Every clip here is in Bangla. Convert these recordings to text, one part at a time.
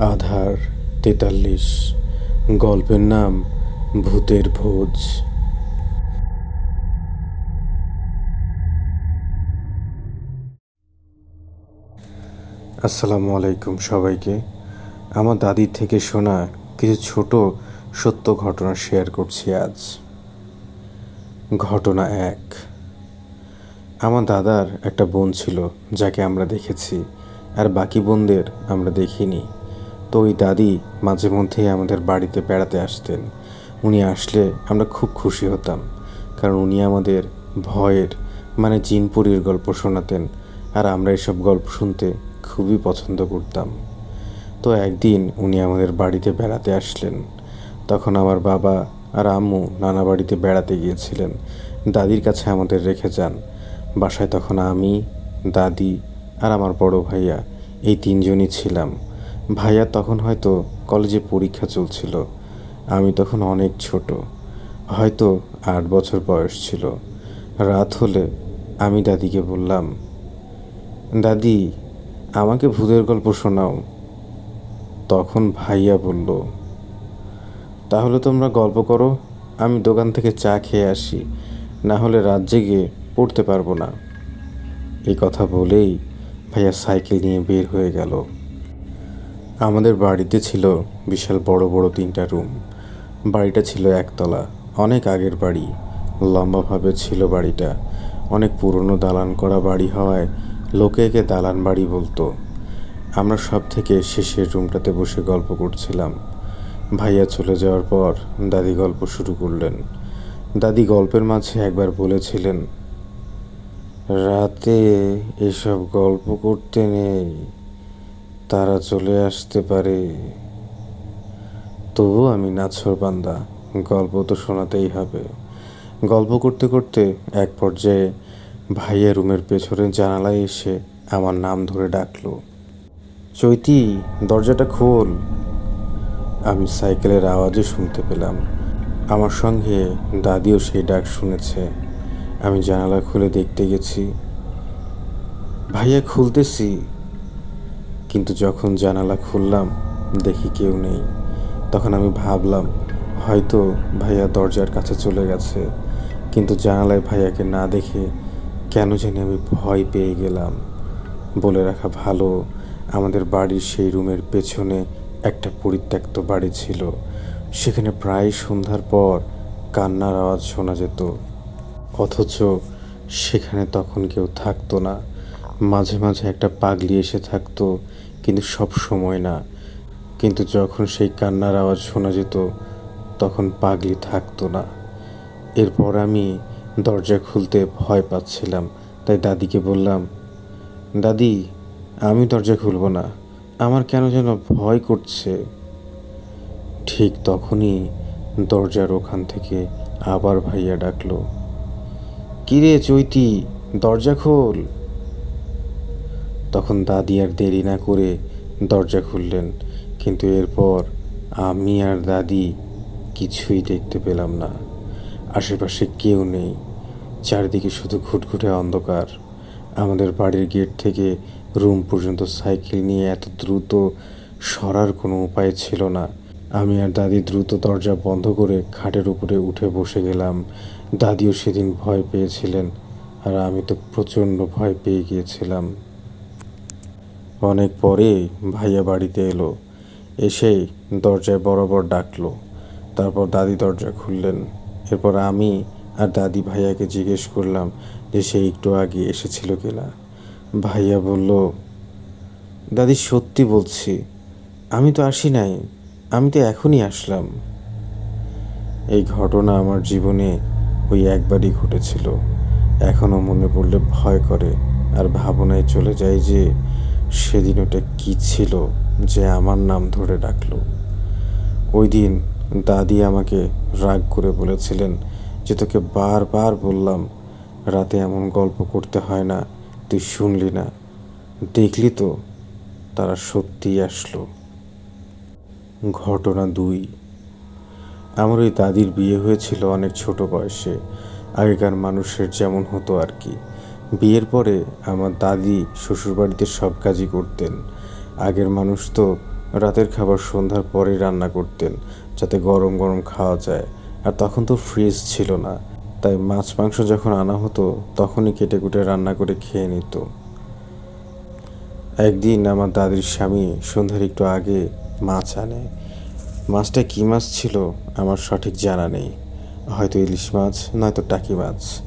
আধার, তেতাল্লিশ, গল্পের নাম ভূতের ভোজ। আসসালামু আলাইকুম সবাইকে। আমার দাদির থেকে শোনা কিছু ছোট সত্য ঘটনা শেয়ার করছি আজ। ঘটনা এক। আমার দাদার একটা বোন ছিল, যাকে আমরা দেখেছি, আর বাকি বোনদের আমরা দেখিনি। তো ওই দাদি মাঝে মধ্যেই আমাদের বাড়িতে বেড়াতে আসতেন। উনি আসলে আমরা খুব খুশি হতাম, কারণ উনি আমাদের ভয়ের মানে জিনপুরীর গল্প শোনাতেন, আর আমরা এসব গল্প শুনতে খুবই পছন্দ করতাম। তো একদিন উনি আমাদের বাড়িতে বেড়াতে আসলেন। তখন আমার বাবা আর আম্মু নানা বাড়িতে বেড়াতে গিয়েছিলেন। দাদির কাছে আমাদের রেখে যান। বাসায় তখন আমি, দাদি আর আমার বড় ভাইয়া এই তিনজনই ছিলাম। ভাইয়া তখন হয়তো কলেজে পরীক্ষা চলছিল। আমি তখন অনেক ছোট। হয়তো আট বছর বয়স ছিল। রাত হলে আমি দাদিকে বললাম, দাদি, আমাকে ভূতের গল্প শোনাও। তখন ভাইয়া বলল, তাহলে তোমরা গল্প করো, আমি দোকান থেকে চা খেয়ে আসি। না হলে রাত জেগে পড়তে পারব না। এই কথা বলেই ভাইয়া সাইকেল নিয়ে বের হয়ে গেল। আমাদের বাড়িতে ছিল বিশাল বড় বড় তিনটা রুম। বাড়িটা ছিল একতলা, অনেক আগের বাড়ি। লম্বাভাবে ছিল বাড়িটা। অনেক পুরনো দালান করা বাড়ি হওয়ায় লোকে একে দালান বাড়ি বলতো। আমরা সব থেকে শেষের রুমটাতে বসে গল্প করছিলাম। ভাইয়া চলে যাওয়ার পর দাদি গল্প শুরু করলেন। দাদি গল্পের মাঝে একবার বলেছিলেন, রাতে এসব গল্প করতে নেই। তারা চলে আসতে পারে। তবু আমি নাছর বান্দা, গল্প তো শোনাতেই হবে। গল্প করতে করতে এক পর্যায়ে ভাইয়া রুমের পেছনে জানালায় এসে আমার নাম ধরে ডাকলো। চৈতি, দরজাটা খোল। আমি সাইকেলের আওয়াজে শুনতে পেলাম। আমার সঙ্গে দাদিও সেই ডাক শুনেছে। আমি জানালা খুলে দেখতে গেছি। ভাইয়া, খুলতেছি। কিন্তু যখন জানালা খুললাম, দেখি কেউ নেই। তখন আমি ভাবলাম, হয়তো ভাইয়া দরজার কাছে চলে গেছে। কিন্তু জানালায় ভাইয়াকে না দেখে কেন জানি আমি ভয় পেয়ে গেলাম। বলে রাখা ভালো, আমাদের বাড়ির সেই রুমের পেছনে একটা পরিত্যক্ত বাড়ি ছিল। সেখানে প্রায় সন্ধ্যার পর কান্নার আওয়াজ শোনা যেত। অথচ সেখানে তখন কেউ থাকতো না। মাঝে মাঝে একটা পাগলি এসে থাকতো কিন্তু সব সময় না। কিন্তু যখন সেই কান্নার আওয়াজ শোনা যেত, তখন পাগলি থাকতো না। এরপর আমি দরজা খুলতে ভয় পাচ্ছিলাম। তাই দাদিকে বললাম, দাদি, আমি দরজা খুলব না। আমার কেন যেন ভয় করছে? ঠিক তখনই দরজার ওখান থেকে আবার ভাইয়া ডাকলো, কিরে চৈতি, দরজা খোল। তখন দাদি আর দেরি না করে দরজা খুললেন। কিন্তু এরপর আমি আর দাদি কিছুই দেখতে পেলাম না। আশেপাশে কেউ নেই। চারিদিকে শুধু ঘুটঘুটে অন্ধকার। আমাদের বাড়ির গেট থেকে রুম পর্যন্ত সাইকেল নিয়ে এত দ্রুত সরার কোনো উপায় ছিল না। আমি আর দাদি দ্রুত দরজা বন্ধ করে খাটের উপরে উঠে বসে গেলাম। দাদিও সেদিন ভয় পেয়েছিলেন, আর আমি তো প্রচণ্ড ভয় পেয়ে গিয়েছিলাম। অনেক পরে ভাইয়া বাড়িতে এলো। এসে দরজায় বরাবর ডাকলো। তারপর দাদি দরজা খুললেন। এরপর আমি আর দাদি ভাইয়াকে জিজ্ঞেস করলাম যে সে একটু আগে এসেছিল কিনা। ভাইয়া বলল, দাদি, সত্যি বলছি, আমি তো আসি নাই, আমি তো এখনই আসলাম। এই ঘটনা আমার জীবনে ওই একবারই ঘটেছিল। এখনও মনে পড়লে ভয় করে আর ভাবনায় চলে যায় যে সেদিন ওটা কী ছিল যে আমার নাম ধরে ডাকলো? ওই দিন দাদি আমাকে রাগ করে বলেছিলেন যে তোকে বারবার বললাম, রাতে এমন গল্প করতে হয় না, তুই শুনলি না। দেখলি তো তারা সত্যিই আসলো। ঘটনা দুই। আমার ওই দাদির বিয়ে হয়েছিল অনেক ছোট বয়সে। আগেকার মানুষের যেমন হতো আর কি। বিয়ের পরে আমার দাদি শ্বশুরবাড়িতে সব কাজই করতেন। আগের মানুষ তো রাতের খাবার সন্ধ্যার পরেই রান্না করতেন, যাতে গরম গরম খাওয়া যায়। আর তখন তো ফ্রিজ ছিল না, তাই মাছ মাংস যখন আনা হতো, তখনই কেটে কুটে রান্না করে খেয়ে নিত। একদিন আমার দাদির স্বামী সন্ধ্যার একটু আগে মাছ আনে। মাছটা কী মাছ ছিল আমার সঠিক জানা নেই। হয়তো ইলিশ মাছ, নয়তো টাকি মাছ।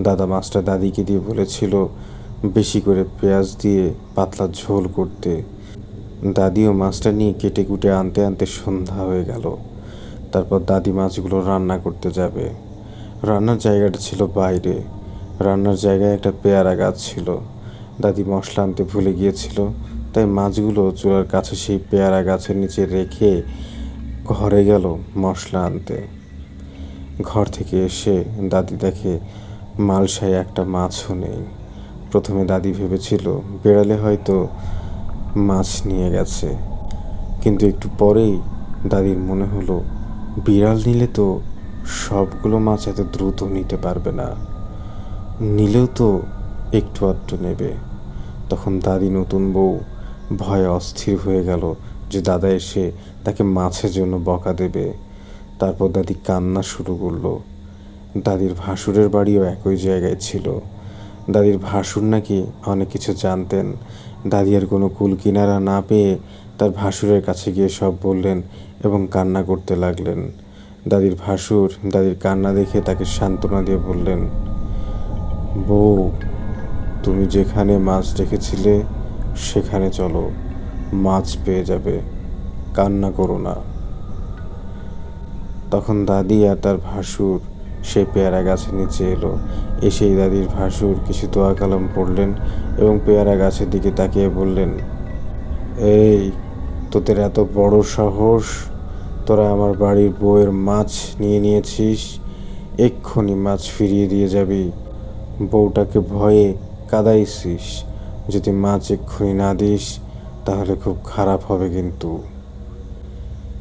দাদা মাছটা দাদিকে দিয়ে বলেছিল, বেশি করে পেঁয়াজ দিয়ে পাতলা ঝোল করতে। দাদিও মাছটা নিয়ে কেটে কুটে আনতে আনতে সন্ধ্যা হয়ে গেল। তারপর দাদি মাছগুলো রান্না করতে যাবে। রান্নার জায়গাটা ছিল বাইরে। রান্নার জায়গায় একটা পেয়ারা গাছ ছিল। দাদি মশলা আনতে ভুলে গিয়েছিল, তাই মাছগুলো চুলার কাছে সেই পেয়ারা গাছের নিচে রেখে ঘরে গেল মশলা আনতে। ঘর থেকে এসে দাদি দেখে মালসায় একটা মাছও নেই। প্রথমে দাদি ভেবেছিল, বেড়ালে হয়তো মাছ নিয়ে গেছে। কিন্তু একটু পরেই দাদির মনে হলো, বিড়াল নিলে তো সবগুলো মাছ এত দ্রুত নিতে পারবে না। নিলেও তো একটু আধটু নেবে। তখন দাদি নতুন বউ ভয়ে অস্থির হয়ে গেল যে দাদা এসে তাকে মাছের জন্য বকা দেবে। তারপর দাদি কান্না শুরু করল। দাদির ভাসুরের বাড়িও একই জায়গায় ছিল। দাদির ভাসুর নাকি অনেক কিছু জানতেন। দাদি আর কোনো কুল কিনারা না পেয়ে তার ভাসুরের কাছে গিয়ে সব বললেন এবং কান্না করতে লাগলেন। দাদির ভাসুর দাদির কান্না দেখে তাকে সান্ত্বনা দিয়ে বললেন, বউ, তুমি যেখানে মাছ রেখেছিলে সেখানে চলো, মাছ পেয়ে যাবে, কান্না করো না। তখন দাদি আর তার ভাসুর সেই পেয়ারা গাছের নিচে এলো। এসেই দাদির ভাসুর কিছু দোয়া কালাম পড়লেন এবং পেয়ারা গাছের দিকে তাকিয়ে বললেন, এই, তোদের এত বড় সাহস? তোরা আমার বাড়ির বউয়ের মাছ নিয়ে নিয়েছিস, এক্ষুনি মাছ ফিরিয়ে দিয়ে যাবি। বউটাকে ভয়ে কাদাইছিস। যদি মাছ এক্ষুনি না দিস, তাহলে খুব খারাপ হবে কিন্তু।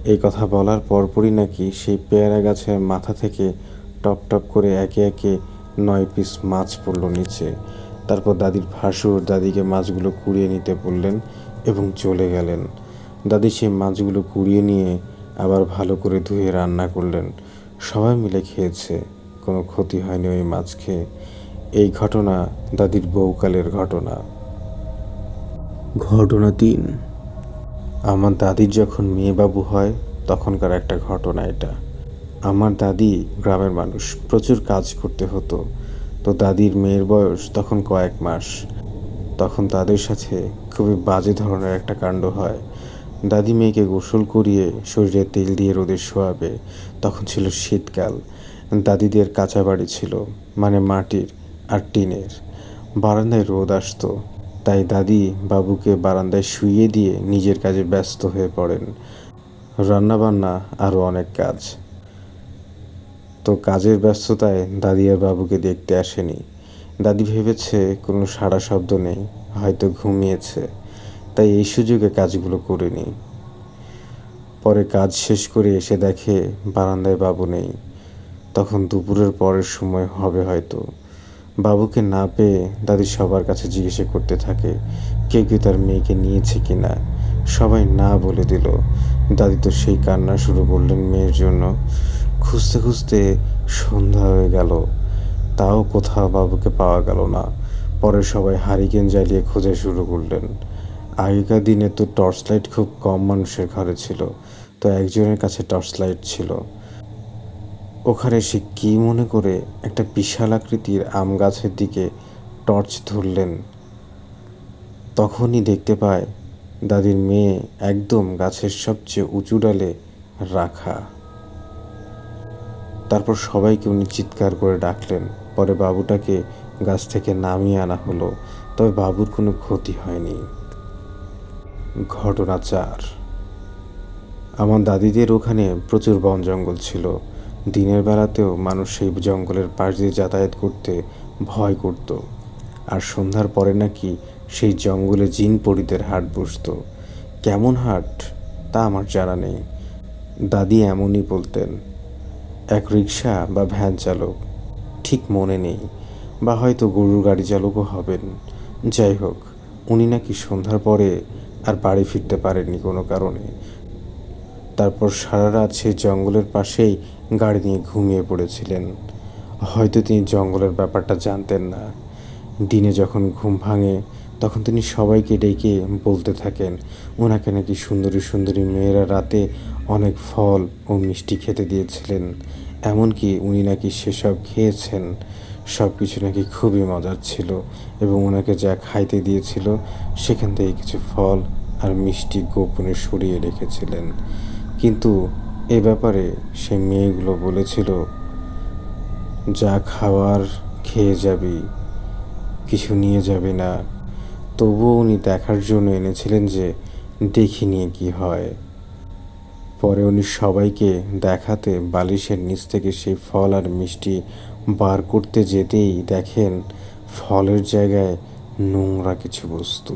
এই কথা বলার পরপরই নাকি সেই পেয়ারা গাছের মাথা থেকে টপ টপ করে একে একে নয় পিস মাছ পড়ল নিচে। তারপর দাদির ভাসুর দাদিকে মাছগুলো কুড়িয়ে নিতে বললেন এবং চলে গেলেন। দাদি সেই মাছগুলো কুড়িয়ে নিয়ে আবার ভালো করে ধুয়ে রান্না করলেন। সবাই মিলে খেয়েছে কোনো ক্ষতি হয়নি ওই মাছ খেয়ে। এই ঘটনা দাদির বউকালের ঘটনা। ঘটনা তিন। আমার দাদির যখন মেয়ে বাবু হয় তখনকার একটা ঘটনা এটা। আমার দাদি গ্রামের মানুষ। প্রচুর কাজ করতে হতো। তো দাদির মেয়ের বয়স তখন কয়েক মাস। তখন তাদের সাথে খুবই বাজে ধরনের একটা কাণ্ড হয়। দাদি মেয়েকে গোসল করিয়ে শরীরে তেল দিয়ে রোদে শোয়াবে। তখন ছিল শীতকাল। দাদিদের কাঁচা বাড়ি ছিল মানে মাটির আর টিনের। বারান্দায় রোদ আসতো। তাই দাদি বাবুকে বারান্দায় শুইয়ে দিয়ে নিজের কাজে ব্যস্ত হয়ে পড়েন। রান্নাবান্না আরও অনেক কাজ। তো কাজের ব্যস্ততায় দাদি আর বাবুকে দেখতে আসেনি। দাদি ভেবেছে কোনো সাড়া শব্দ নেই, হয়তো ঘুমিয়েছে, তাই এই সুযোগে কাজগুলো করেনি পরে কাজ শেষ করে এসে দেখে বারান্দায় বাবু নেই। তখন দুপুরের পরের সময় হবে হয়তো। বাবুকে না পেয়ে দাদি সবার কাছে জিজ্ঞেস করতে থাকে কে কেউ তার মেয়েকে নিয়েছে কি না? সবাই না বলে দিল। দাদি তো সেই কান্না শুরু করলেন মেয়ের জন্য। খুঁজতে খুঁজতে সন্ধ্যা হয়ে গেল। তাও কোথাও বাবুকে পাওয়া গেল না। পরে সবাই হারিকেন জ্বালিয়ে খোঁজা শুরু করলেন। আগেকার দিনে তো টর্চ লাইট খুব কম মানুষের ঘরে ছিল, তো একজনের কাছে টর্চ লাইট ছিল। ওখানে সে কী মনে করে একটা বিশাল আকৃতির আম গাছের দিকে টর্চ ধরলেন। তখনই দেখতে পায়, দাদির মেয়ে একদম গাছের সবচেয়ে উঁচু ডালে রাখা। তারপর সবাইকে উনি চিৎকার করে ডাকলেন। পরে বাবুটাকে গাছ থেকে নামিয়ে আনা হলো, তবে বাবুর কোনো ক্ষতি হয়নি। ঘটনা চার। আমার দাদিদের ওখানে প্রচুর বন জঙ্গল ছিল। দিনের বেলাতেও মানুষ সেই জঙ্গলের পাশ দিয়ে যাতায়াত করতে ভয় করত। আর সন্ধ্যার পরে নাকি সেই জঙ্গলে জিন পরিদের হাট বসতো। কেমন হাট, তা আমার জানা নেই। দাদি এমনই বলতেন। এক রিক্সা বা ভ্যান চালক, ঠিক মনে নেই বা হয়তো গরুর গাড়ি চালকও হবেন। যাই হোক, উনি নাকি সন্ধ্যার পরে আর বাড়ি ফিরতে পারেননি কোনো কারণে। তারপর সারা রাত সেই জঙ্গলের পাশেই গাড়ি নিয়ে ঘুমিয়ে পড়েছিলেন। হয়তো তিনি জঙ্গলের ব্যাপারটা জানতেন না। দিনে যখন ঘুম ভাঙে, তখন তিনি সবাইকে ডেকে বলতে থাকেন, ওনাকে নাকি সুন্দরী সুন্দরী মেয়েরা রাতে অনেক ফল ও মিষ্টি খেতে দিয়েছিলেন, এমনকি উনি নাকি সেসব খেয়েছেন। সব কিছু নাকি খুবই মজার ছিল এবং ওনাকে যা খাইতে দিয়েছিল, সেখান থেকে কিছু ফল আর মিষ্টি গোপনে সরিয়ে রেখেছিলেন। কিন্তু এ ব্যাপারে সে মেয়েগুলো বলেছিল, যা খাওয়ার খেয়ে যাবি, কিছু নিয়ে যাবে না। তবুও উনি দেখার জন্য এনেছিলেন যে, দেখি নিয়ে কি হয়। পরে উনি সবাইকে দেখাতে বালিশের নিচ থেকে সেই ফল আর মিষ্টি বার করতে যেতেই দেখেন ফলের জায়গায় নোংরা কিছু বস্তু।